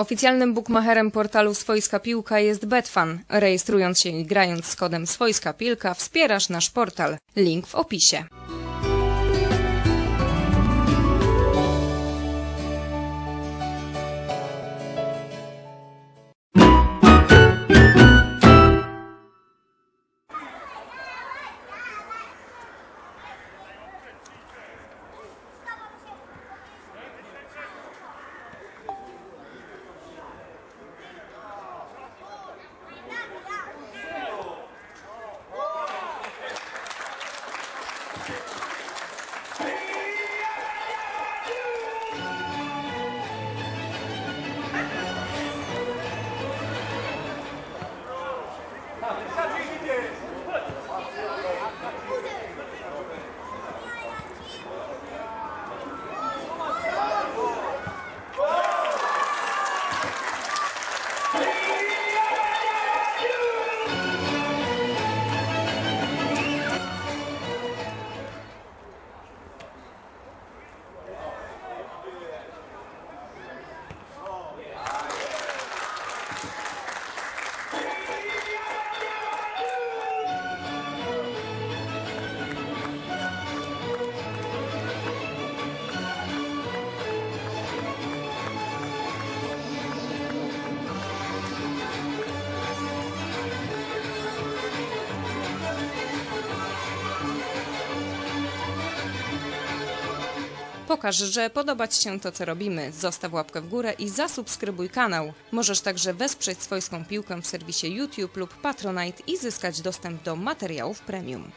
Oficjalnym bookmacherem portalu Swojska Piłka jest Betfan. Rejestrując się i grając z kodem Swojska Piłka wspierasz nasz portal. Link w opisie. Thank. Pokaż, że podoba Ci się to, co robimy. Zostaw łapkę w górę i zasubskrybuj kanał. Możesz także wesprzeć swojską piłkę w serwisie YouTube lub Patronite i zyskać dostęp do materiałów premium.